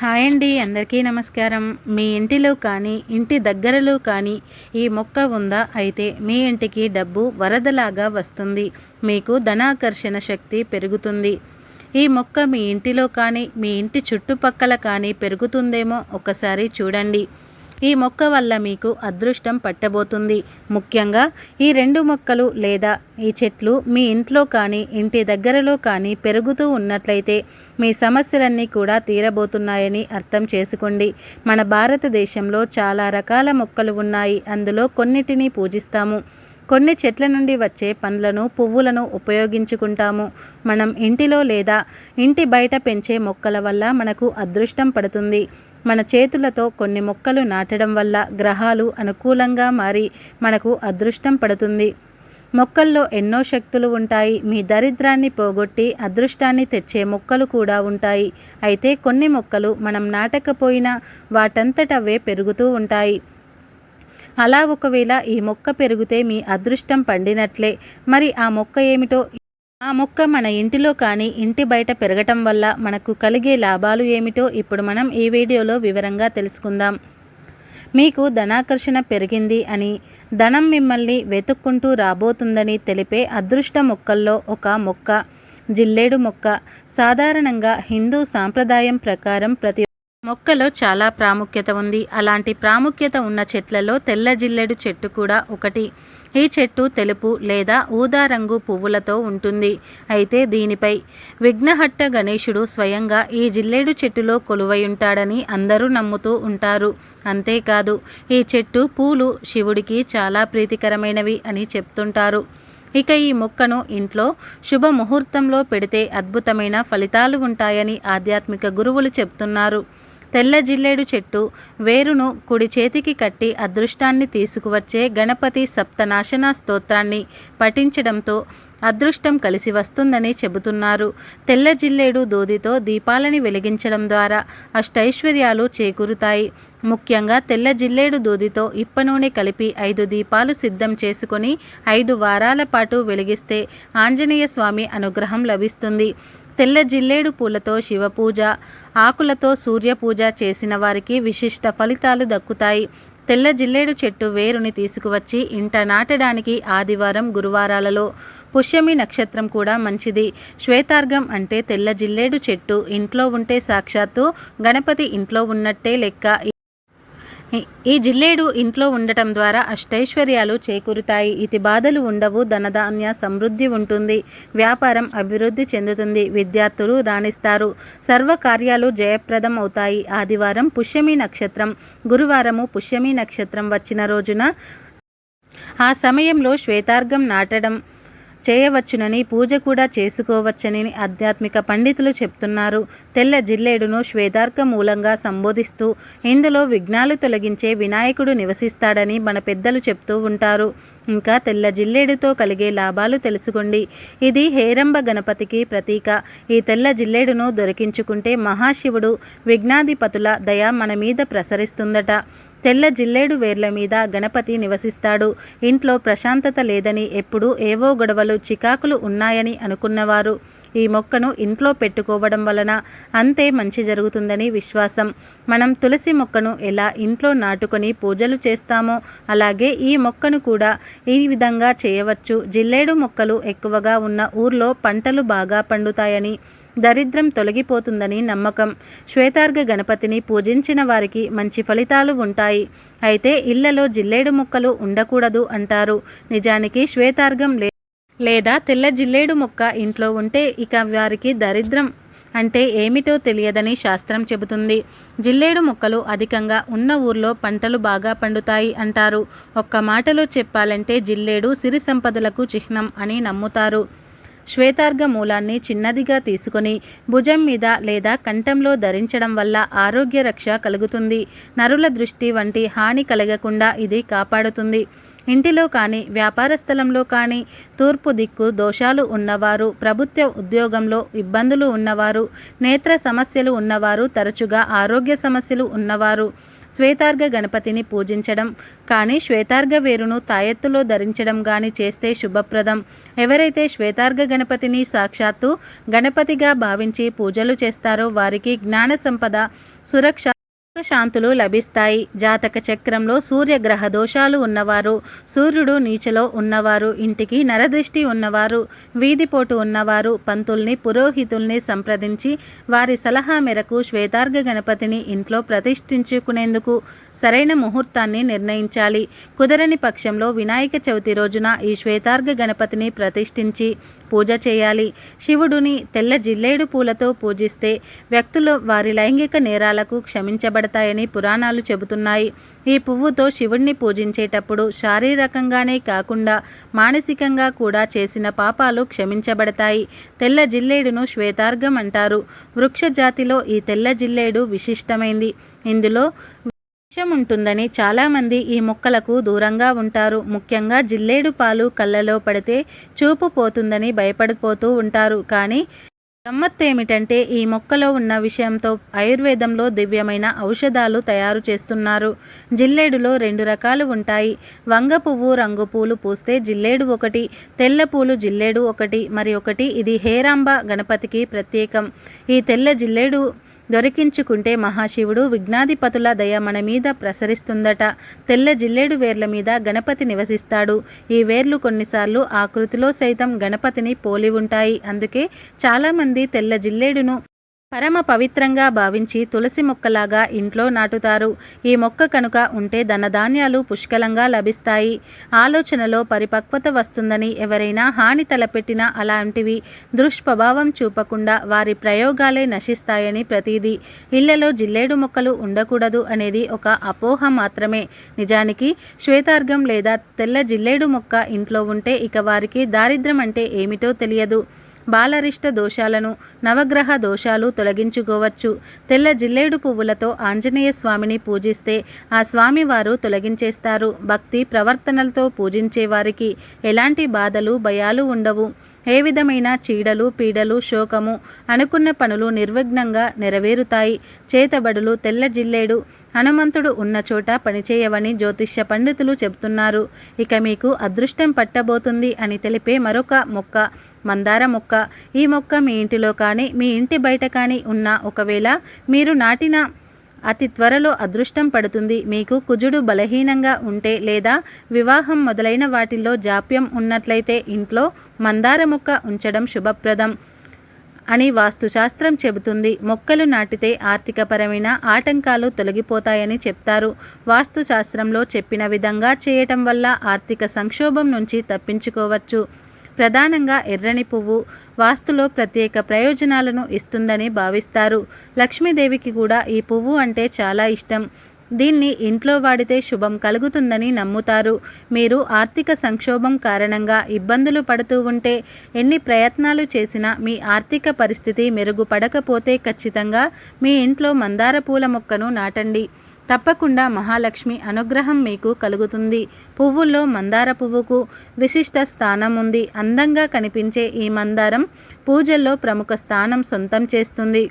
Hi అండి అందరికీ నమస్కారం. మీ ఇంటిలో కానీ ఇంటి దగ్గరలో కానీ ఈ మొక్క ఉందా? అయితే మీ ఇంటికి డబ్బు వరదలాగా వస్తుంది. మీకు ధనాకర్షణ శక్తి పెరుగుతుంది. ఈ మొక్క మీ ఇంటిలో కానీ మీ ఇంటి చుట్టుపక్కల కానీ పెరుగుతుందేమో ఒకసారి చూడండి. ఈ మొక్క వల్ల మీకు అదృష్టం పట్టబోతుంది. ముఖ్యంగా ఈ రెండు మొక్కలు లేదా ఈ చెట్లు మీ ఇంట్లో కానీ ఇంటి దగ్గరలో కానీ పెరుగుతూ ఉన్నట్లయితే మీ సమస్యలన్నీ కూడా తీరబోతున్నాయని అర్థం చేసుకోండి. మన భారతదేశంలో చాలా రకాల మొక్కలు ఉన్నాయి. అందులో కొన్నిటిని పూజిస్తాము. కొన్ని చెట్ల నుండి వచ్చే పండ్లను పువ్వులను ఉపయోగించుకుంటాము. మనం ఇంటిలో లేదా ఇంటి బయట పెంచే మొక్కల వల్ల మనకు అదృష్టం పడుతుంది. మన చేతులతో కొన్ని మొక్కలు నాటడం వల్ల గ్రహాలు అనుకూలంగా మారి మనకు అదృష్టం పడుతుంది. మొక్కల్లో ఎన్నో శక్తులు ఉంటాయి. మీ దరిద్రాన్ని పోగొట్టి అదృష్టాన్ని తెచ్చే మొక్కలు కూడా ఉంటాయి. అయితే కొన్ని మొక్కలు మనం నాటకపోయినా వాటంతటవే పెరుగుతూ ఉంటాయి. అలా ఒకవేళ ఈ మొక్క పెరిగితే మీ అదృష్టం పండినట్లే. మరి ఆ మొక్క ఏమిటో ఆ మొక్క మన ఇంటిలో కానీ ఇంటి బయట పెరగటం వల్ల మనకు కలిగే లాభాలు ఏమిటో ఇప్పుడు మనం ఈ వీడియోలో వివరంగా తెలుసుకుందాం. మీకు ధనాకర్షణ పెరిగింది అని ధనం మిమ్మల్ని వెతుక్కుంటూ రాబోతుందని తెలిపే అదృష్ట మొక్కల్లో ఒక మొక్క జిల్లేడు మొక్క సాధారణంగా హిందూ సాంప్రదాయం ప్రకారం ప్రతి మొక్కలో చాలా ప్రాముఖ్యత ఉంది. అలాంటి ప్రాముఖ్యత ఉన్న చెట్లలో తెల్ల జిల్లెడు చెట్టు కూడా ఒకటి. ఈ చెట్టు తెలుపు లేదా ఊదా రంగు పువ్వులతో ఉంటుంది. అయితే దీనిపై విఘ్నహట్ట గణేశుడు స్వయంగా ఈ జిల్లేడు చెట్టులో కొలువై ఉంటాడని అందరూ నమ్ముతూ ఉంటారు. అంతేకాదు ఈ చెట్టు పూలు శివుడికి చాలా ప్రీతికరమైనవి అని చెప్తుంటారు. ఇక ఈ మొక్కను ఇంట్లో శుభ ముహూర్తంలో పెడితే అద్భుతమైన ఫలితాలు ఉంటాయని ఆధ్యాత్మిక గురువులు చెప్తున్నారు. తెల్ల జిల్లేడు చెట్టు వేరును కుడి చేతికి కట్టి అదృష్టాన్ని తీసుకువచ్చే గణపతి సప్తనాశన స్తోత్రాన్ని పఠించడంతో అదృష్టం కలిసి వస్తుందని చెబుతున్నారు. తెల్ల జిల్లేడు దూదితో దీపాలని వెలిగించడం ద్వారా అష్టైశ్వర్యాలు చేకూరుతాయి. ముఖ్యంగా తెల్ల జిల్లేడు దూదితో ఇప్ప నూనె కలిపి ఐదు దీపాలు సిద్ధం చేసుకొని ఐదు వారాల పాటు వెలిగిస్తే ఆంజనేయ స్వామి అనుగ్రహం లభిస్తుంది. తెల్ల జిల్లేడు పూలతో శివపూజ ఆకులతో సూర్యపూజ చేసిన వారికి విశిష్ట ఫలితాలు దక్కుతాయి. తెల్ల జిల్లేడు చెట్టు వేరుని తీసుకువచ్చి ఇంట నాటడానికి ఆదివారం గురువారాలలో పుష్యమి నక్షత్రం కూడా మంచిది. శ్వేతార్గం అంటే తెల్ల జిల్లేడు చెట్టు ఇంట్లో ఉంటే సాక్షాత్తు గణపతి ఇంట్లో ఉన్నట్టే లెక్క. ఈ జిల్లేడు ఇంట్లో ఉండటం ద్వారా అష్టైశ్వర్యాలు చేకూరుతాయి. ఇతి బాధలు ఉండవు ధనధాన్య సమృద్ధి ఉంటుంది వ్యాపారం అభివృద్ధి చెందుతుంది విద్యార్థులు రాణిస్తారు. సర్వ కార్యాలు జయప్రదం అవుతాయి ఆదివారం పుష్యమి నక్షత్రం గురువారము పుష్యమి నక్షత్రం వచ్చిన రోజున ఆ సమయంలో శ్వేతార్గం నాటడం చేయవచ్చునని పూజ కూడా చేసుకోవచ్చని ఆధ్యాత్మిక పండితులు చెప్తున్నారు. తెల్ల జిల్లేడును శ్వేతార్క మూలంగా సంబోధిస్తూ ఇందులో విఘ్నాలు తొలగించే వినాయకుడు నివసిస్తాడని మన పెద్దలు చెప్తూ ఉంటారు. ఇంకా తెల్ల జిల్లేడుతో కలిగే లాభాలు తెలుసుకోండి. ఇది హేరంబ గణపతికి ప్రతీక. ఈ తెల్ల జిల్లేడును దొరికించుకుంటే మహాశివుడు విఘ్నాధిపతుల దయ మన మీద ప్రసరిస్తుందట. తెల్ల జిల్లేడు వేర్ల మీద గణపతి నివసిస్తాడు. ఇంట్లో ప్రశాంతత లేదని ఎప్పుడూ ఏవో గొడవలు చికాకులు ఉన్నాయని అనుకున్నవారు. ఈ మొక్కను ఇంట్లో పెట్టుకోవడం వలన అంతే మంచి జరుగుతుందని విశ్వాసం. మనం తులసి మొక్కను ఎలా ఇంట్లో నాటుకొని పూజలు చేస్తామో అలాగే ఈ మొక్కను కూడా ఈ విధంగా చేయవచ్చు. జిల్లేడు మొక్కలు ఎక్కువగా ఉన్న ఊర్లో పంటలు బాగా పండుతాయని దరిద్రం తొలగిపోతుందని నమ్మకం. శ్వేతార్ఘ గణపతిని పూజించిన వారికి మంచి ఫలితాలు ఉంటాయి. అయితే ఇళ్ళలో జిల్లేడు మొక్కలు ఉండకూడదు అంటారు. నిజానికి శ్వేతార్ఘం లే లేదా తెల్ల జిల్లేడు మొక్క ఇంట్లో ఉంటే ఇక వారికి దరిద్రం అంటే ఏమిటో తెలియదని శాస్త్రం చెబుతుంది. జిల్లేడు మొక్కలు అధికంగా ఉన్న ఊర్లో పంటలు బాగా పండుతాయి అంటారు. ఒక్క మాటలో చెప్పాలంటే జిల్లేడు సిరి సంపదలకు చిహ్నం అని నమ్ముతారు. శ్వేతార్ఘ మూలాన్ని చిన్నదిగా తీసుకొని భుజం మీద లేదా కంఠంలో ధరించడం వల్ల ఆరోగ్య రక్ష కలుగుతుంది. నరుల దృష్టి వంటి హాని కలగకుండా ఇది కాపాడుతుంది. ఇంటిలో కానీ వ్యాపార స్థలంలో కానీ తూర్పు దిక్కు దోషాలు ఉన్నవారు ప్రభుత్వ ఉద్యోగంలో ఇబ్బందులు ఉన్నవారు నేత్ర సమస్యలు ఉన్నవారు తరచుగా ఆరోగ్య సమస్యలు ఉన్నవారు. శ్వేతార్ఘ గణపతిని పూజించడం కానీ శ్వేతార్ఘ వేరును తాయెత్తులో ధరించడం గాని చేస్తే శుభప్రదం. ఎవరైతే శ్వేతార్ఘ గణపతిని సాక్షాత్తు గణపతిగా భావించి పూజలు చేస్తారో వారికి జ్ఞాన సంపద సురక్ష శాంతులు లభిస్తాయి. జాతక చక్రంలో సూర్యగ్రహ దోషాలు ఉన్నవారు సూర్యుడు నీచలో ఉన్నవారు ఇంటికి నరదృష్టి ఉన్నవారు వీధిపోటు ఉన్నవారు పంతుల్ని పురోహితుల్ని సంప్రదించి వారి సలహా మేరకు శ్వేతార్ఘ గణపతిని ఇంట్లో ప్రతిష్ఠించుకునేందుకు సరైన ముహూర్తాన్ని నిర్ణయించాలి. కుదరని పక్షంలో వినాయక చవితి రోజున ఈ శ్వేతార్ఘ గణపతిని ప్రతిష్ఠించి పూజ చేయాలి. శివుడుని తెల్ల జిల్లేడు పూలతో పూజిస్తే వ్యక్తులు వారి లైంగిక నేరాలకు క్షమించబడతాయని పురాణాలు చెబుతున్నాయి. ఈ పువ్వుతో శివుణ్ణి పూజించేటప్పుడు శారీరకంగానే కాకుండా మానసికంగా కూడా చేసిన పాపాలు క్షమించబడతాయి. తెల్ల జిల్లేడును శ్వేతార్ఘం అంటారు. వృక్ష జాతిలో ఈ తెల్ల జిల్లేడు విశిష్టమైంది. ఇందులో విషం ఉంటుందని చాలామంది ఈ మొక్కలకు దూరంగా ఉంటారు. ముఖ్యంగా జిల్లేడు పాలు కళ్ళలో పడితే చూపు పోతుందని భయపడిపోతూ ఉంటారు. కానీ గమ్మత్తు ఏమిటంటే ఈ మొక్కలో ఉన్న విషయంతో ఆయుర్వేదంలో దివ్యమైన ఔషధాలు తయారు చేస్తున్నారు. జిల్లేడులో రెండు రకాలు ఉంటాయి. వంగ పువ్వు రంగు పూలు పూస్తే జిల్లేడు ఒకటి తెల్ల పూలు జిల్లేడు ఒకటి మరి ఒకటి ఇది హేరాంబ గణపతికి ప్రత్యేకం. ఈ తెల్ల జిల్లేడు దొరికించుకుంటే మహాశివుడు విఘ్నాధిపతుల దయ మన మీద ప్రసరిస్తుందట. తెల్ల జిల్లేడు వేర్ల మీద గణపతి నివసిస్తాడు. ఈ వేర్లు కొన్నిసార్లు ఆకృతిలో సైతం గణపతిని పోలి ఉంటాయి. అందుకే చాలామంది తెల్ల జిల్లేడును పరమ పవిత్రంగా భావించి తులసి మొక్కలాగా ఇంట్లో నాటుతారు. ఈ మొక్క కనుక ఉంటే ధనధాన్యాలు పుష్కలంగా లభిస్తాయి. ఆలోచనలో పరిపక్వత వస్తుందని ఎవరైనా హాని తలపెట్టినా అలాంటివి దుష్ప్రభావం చూపకుండా వారి ప్రయోగాలే నశిస్తాయని ప్రతీది. ఇళ్ళలో జిల్లేడు మొక్కలు ఉండకూడదు అనేది ఒక అపోహ మాత్రమే. నిజానికి శ్వేతార్గం లేదా తెల్ల జిల్లేడు మొక్క ఇంట్లో ఉంటే ఇక వారికి దారిద్ర్యం అంటే ఏమిటో తెలియదు. బాలరిష్ట దోషాలను నవగ్రహ దోషాలు తొలగించుకోవచ్చు. తెల్ల జిల్లేడు పువ్వులతో ఆంజనేయ స్వామిని పూజిస్తే ఆ స్వామి వారు తొలగించేస్తారు. భక్తి ప్రవర్తనలతో పూజించే వారికి ఎలాంటి బాధలు భయాలు ఉండవు. ఏ విధమైన చీడలు పీడలు శోకము అనుకున్న పనులు నిర్విఘ్నంగా నెరవేరుతాయి. చేతబడులు తెల్ల జిల్లేడు హనుమంతుడు ఉన్న చోట పనిచేయవని జ్యోతిష్య పండితులు చెబుతున్నారు. ఇక మీకు అదృష్టం పట్టబోతుంది అని తెలిపే మరొక మొక్క మందార మొక్క. ఈ మొక్క మీ ఇంటిలో కానీ మీ ఇంటి బయట కానీ ఉన్న ఒకవేళ మీరు నాటిన అతి త్వరలో అదృష్టం పడుతుంది. మీకు కుజుడు బలహీనంగా ఉంటే లేదా వివాహం మొదలైన వాటిల్లో జాప్యం ఉన్నట్లయితే ఇంట్లో మందార మొక్క ఉంచడం శుభప్రదం అని వాస్తుశాస్త్రం చెబుతుంది. మొక్కలు నాటితే ఆర్థికపరమైన ఆటంకాలు తొలగిపోతాయని చెప్తారు. వాస్తుశాస్త్రంలో చెప్పిన విధంగా చేయటం వల్ల ఆర్థిక సంక్షోభం నుంచి తప్పించుకోవచ్చు. ప్రధానంగా ఎర్రని పువ్వు వాస్తులో ప్రత్యేక ప్రయోజనాలను ఇస్తుందని భావిస్తారు. లక్ష్మీదేవికి కూడా ఈ పువ్వు అంటే చాలా ఇష్టం. దీన్ని ఇంట్లో వాడితే శుభం కలుగుతుందని నమ్ముతారు. మీరు ఆర్థిక సంక్షోభం కారణంగా ఇబ్బందులు పడుతూ ఉంటే ఎన్ని ప్రయత్నాలు చేసినా మీ ఆర్థిక పరిస్థితి మెరుగుపడకపోతే ఖచ్చితంగా మీ ఇంట్లో మందార పూల మొక్కను నాటండి. తప్పకుండా మహాలక్ష్మి అనుగ్రహం మీకు కలుగుతుంది. పువ్వుల్లో మందార పువ్వుకు విశిష్ట స్థానం ఉంది. అందంగా కనిపించే ఈ మందారం పూజల్లో ప్రముఖ స్థానం సొంతం చేస్తుంది.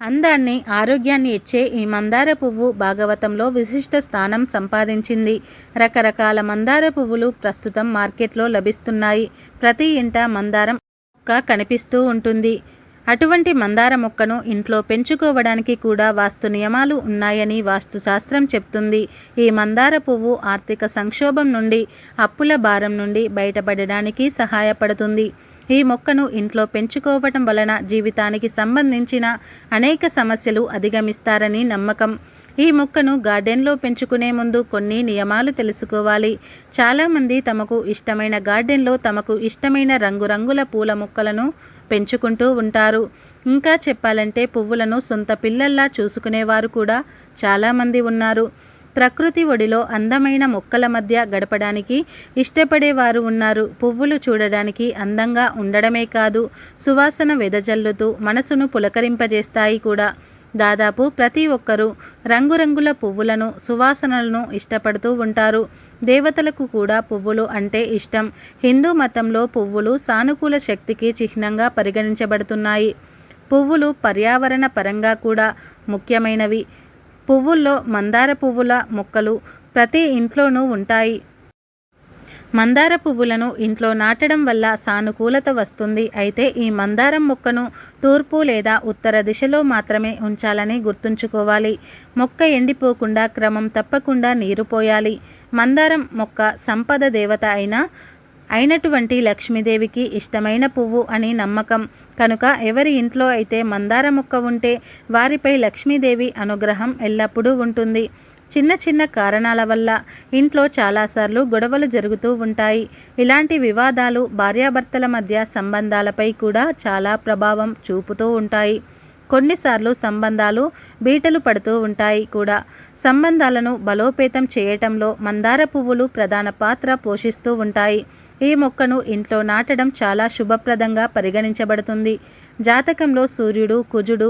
అందాన్ని ఆరోగ్యాన్ని ఇచ్చే ఈ మందార పువ్వు భాగవతంలో విశిష్ట స్థానం సంపాదించింది. రకరకాల మందార పువ్వులు ప్రస్తుతం మార్కెట్లో లభిస్తున్నాయి. ప్రతి ఇంట మందారం మొక్క కనిపిస్తూ ఉంటుంది. అటువంటి మందార మొక్కను ఇంట్లో పెంచుకోవడానికి కూడా వాస్తు నియమాలు ఉన్నాయని వాస్తుశాస్త్రం చెప్తుంది. ఈ మందార పువ్వు ఆర్థిక సంక్షోభం నుండి అప్పుల భారం నుండి బయటపడడానికి సహాయపడుతుంది. ఈ మొక్కను ఇంట్లో పెంచుకోవటం వలన జీవితానికి సంబంధించిన అనేక సమస్యలు అధిగమిస్తారని నమ్మకం. ఈ మొక్కను గార్డెన్లో పెంచుకునే ముందు కొన్ని నియమాలు తెలుసుకోవాలి. చాలామంది తమకు ఇష్టమైన గార్డెన్లో తమకు ఇష్టమైన రంగురంగుల పూల మొక్కలను పెంచుకుంటూ ఉంటారు. ఇంకా చెప్పాలంటే పువ్వులను సొంత పిల్లల్లా చూసుకునేవారు కూడా చాలామంది ఉన్నారు. ప్రకృతి ఒడిలో అందమైన మొక్కల మధ్య గడపడానికి ఇష్టపడేవారు ఉన్నారు. పువ్వులు చూడడానికి అందంగా ఉండడమే కాదు సువాసన వెదజల్లుతూ మనసును పులకరింపజేస్తాయి కూడా. దాదాపు ప్రతి ఒక్కరూ రంగురంగుల పువ్వులను సువాసనలను ఇష్టపడుతూ ఉంటారు. దేవతలకు కూడా పువ్వులు అంటే ఇష్టం. హిందూ మతంలో పువ్వులు సానుకూల శక్తికి చిహ్నంగా పరిగణించబడుతున్నాయి. పువ్వులు పర్యావరణ పరంగా కూడా ముఖ్యమైనవి. పువ్వుల్లో మందార పువ్వుల మొక్కలు ప్రతి ఇంట్లోనూ ఉంటాయి. మందార పువ్వులను ఇంట్లో నాటడం వల్ల సానుకూలత వస్తుంది. అయితే ఈ మందారం మొక్కను తూర్పు లేదా ఉత్తర దిశలో మాత్రమే ఉంచాలని గుర్తుంచుకోవాలి. మొక్క ఎండిపోకుండా క్రమం తప్పకుండా నీరు పోయాలి. మందారం మొక్క సంపద దేవత అయిన అయినటువంటి లక్ష్మీదేవికి ఇష్టమైన పువ్వు అని నమ్మకం. కనుక ఎవరి ఇంట్లో అయితే మందార మొక్క ఉంటే వారిపై లక్ష్మీదేవి అనుగ్రహం ఎల్లప్పుడూ ఉంటుంది. చిన్న చిన్న కారణాల వల్ల ఇంట్లో చాలాసార్లు గొడవలు జరుగుతూ ఉంటాయి. ఇలాంటి వివాదాలు భార్యాభర్తల మధ్య సంబంధాలపై కూడా చాలా ప్రభావం చూపుతూ ఉంటాయి. కొన్నిసార్లు సంబంధాలు బీటలు పడుతూ ఉంటాయి కూడా. సంబంధాలను బలోపేతం చేయటంలో మందార పువ్వులు ప్రధాన పాత్ర పోషిస్తూ ఉంటాయి. ఈ మొక్కను ఇంట్లో నాటడం చాలా శుభప్రదంగా పరిగణించబడుతుంది. జాతకంలో సూర్యుడు కుజుడు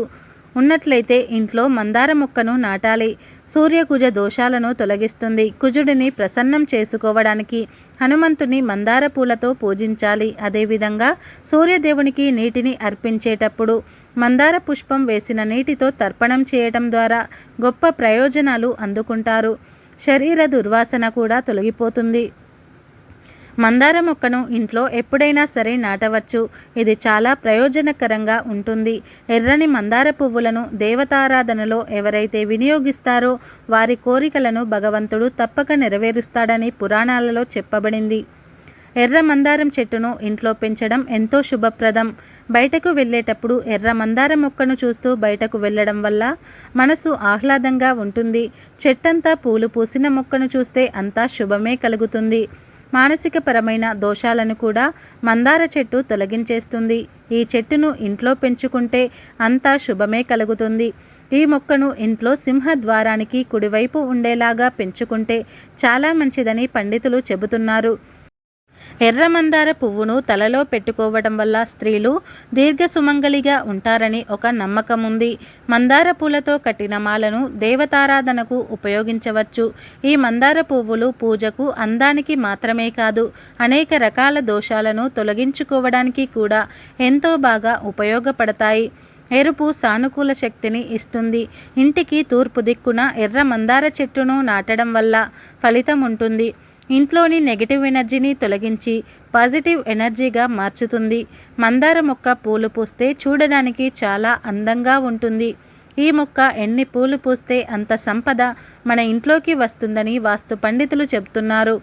ఉన్నట్లయితే ఇంట్లో మందార మొక్కను నాటాలి. సూర్యకుజ దోషాలను తొలగిస్తుంది. కుజుడిని ప్రసన్నం చేసుకోవడానికి హనుమంతుని మందార పూలతో పూజించాలి. అదేవిధంగా సూర్యదేవునికి నీటిని అర్పించేటప్పుడు మందార పుష్పం వేసిన నీటితో తర్పణం చేయటం ద్వారా గొప్ప ప్రయోజనాలు అందుకుంటారు. శరీర దుర్వాసన కూడా తొలగిపోతుంది. మందార మొక్కను ఇంట్లో ఎప్పుడైనా సరే నాటవచ్చు. ఇది చాలా ప్రయోజనకరంగా ఉంటుంది. ఎర్రని మందార పువ్వులను దేవతారాధనలో ఎవరైతే వినియోగిస్తారో వారి కోరికలను భగవంతుడు తప్పక నెరవేరుస్తాడని పురాణాలలో చెప్పబడింది. ఎర్ర మందారం చెట్టును ఇంట్లో పెంచడం ఎంతో శుభప్రదం. బయటకు వెళ్ళేటప్పుడు ఎర్ర మందార మొక్కను చూస్తూ బయటకు వెళ్ళడం వల్ల మనసు ఆహ్లాదంగా ఉంటుంది. చెట్టంతా పూలు పూసిన మొక్కను చూస్తే అంతా శుభమే కలుగుతుంది. మానసికపరమైన దోషాలను కూడా మందార చెట్టు తొలగించేస్తుంది. ఈ చెట్టును ఇంట్లో పెంచుకుంటే అంతా శుభమే కలుగుతుంది. ఈ మొక్కను ఇంట్లో సింహద్వారానికి కుడివైపు ఉండేలాగా పెంచుకుంటే చాలా మంచిదని పండితులు చెబుతున్నారు. ఎర్ర మందార పువ్వును తలలో పెట్టుకోవడం వల్ల స్త్రీలు దీర్ఘ సుమంగలిగా ఉంటారని ఒక నమ్మకం ఉంది మందార పూలతో కట్టిన మాలను దేవతారాధనకు ఉపయోగించవచ్చు. ఈ మందార పువ్వులు పూజకు అందానికి మాత్రమే కాదు అనేక రకాల దోషాలను తొలగించుకోవడానికి కూడా ఎంతో బాగా ఉపయోగపడతాయి. ఎరుపు సానుకూల శక్తిని ఇస్తుంది. ఇంటికి తూర్పు దిక్కున ఎర్ర మందార చెట్టును నాటడం వల్ల ఫలితం ఉంటుంది ఇంట్లోని నెగిటివ్ ఎనర్జీని తొలగించి పాజిటివ్ ఎనర్జీగా మార్చుతుంది. మందార మొక్క పూలు పూస్తే చూడడానికి చాలా అందంగా ఉంటుంది. ఈ మొక్క ఎన్ని పూలు పూస్తే అంత సంపద మన ఇంట్లోకి వస్తుందని వాస్తు పండితులు చెబుతున్నారు.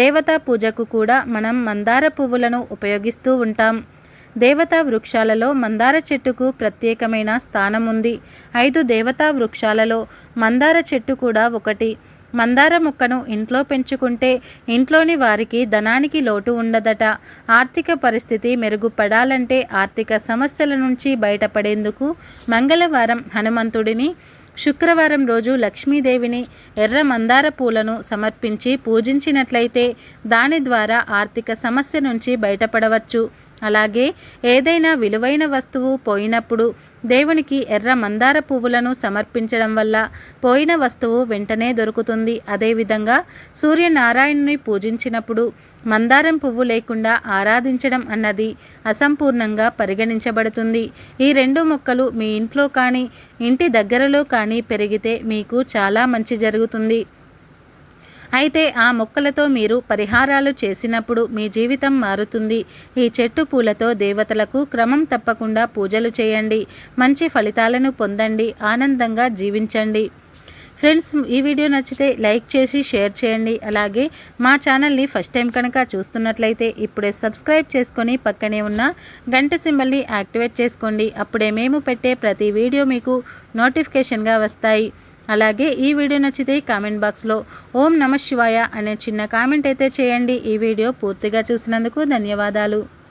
దేవతా పూజకు కూడా మనం మందార పువ్వులను ఉపయోగిస్తూ ఉంటాం. దేవతా వృక్షాలలో మందార చెట్టుకు ప్రత్యేకమైన స్థానం ఉంది ఐదు దేవతా వృక్షాలలో మందార చెట్టు కూడా ఒకటి. మందార మొక్కను ఇంట్లో పెంచుకుంటే ఇంట్లోని వారికి ధనానికి లోటు ఉండదట. ఆర్థిక పరిస్థితి మెరుగుపడాలంటే ఆర్థిక సమస్యల నుంచి బయటపడేందుకు మంగళవారం హనుమంతుడిని శుక్రవారం రోజు లక్ష్మీదేవిని ఎర్ర మందార పూలను సమర్పించి పూజించినట్లయితే దాని ద్వారా ఆర్థిక సమస్య నుంచి బయటపడవచ్చు. అలాగే ఏదైనా విలువైన వస్తువు పోయినప్పుడు దేవునికి ఎర్ర మందార పువ్వులను సమర్పించడం వల్ల పోయిన వస్తువు వెంటనే దొరుకుతుంది. అదేవిధంగా సూర్యనారాయణుని పూజించినప్పుడు మందారం పువ్వు లేకుండా ఆరాధించడం అన్నది అసంపూర్ణంగా పరిగణించబడుతుంది. ఈ రెండు మొక్కలు మీ ఇంట్లో కానీ ఇంటి దగ్గరలో కానీ పెరిగితే మీకు చాలా మంచి జరుగుతుంది. అయితే ఆ మొక్కలతో మీరు పరిహారాలు చేసినప్పుడు మీ జీవితం మారుతుంది. ఈ చెట్టు పూలతో దేవతలకు క్రమం తప్పకుండా పూజలు చేయండి. మంచి ఫలితాలను పొందండి. ఆనందంగా జీవించండి. ఫ్రెండ్స్ ఈ వీడియో నచ్చితే లైక్ చేసి షేర్ చేయండి. అలాగే మా ఛానల్ని ఫస్ట్ టైం కనుక చూస్తున్నట్లయితే ఇప్పుడే సబ్స్క్రైబ్ చేసుకొని పక్కనే ఉన్న గంట సింబల్ని యాక్టివేట్ చేసుకోండి. అప్పుడే మేము పెట్టే ప్రతి వీడియో మీకు నోటిఫికేషన్గా వస్తాయి. అలాగే ఈ వీడియో నచ్చితే కామెంట్ బాక్స్లో ఓం నమ శివాయ అనే చిన్న కామెంట్ అయితే చేయండి. ఈ వీడియో పూర్తిగా చూసినందుకు ధన్యవాదాలు.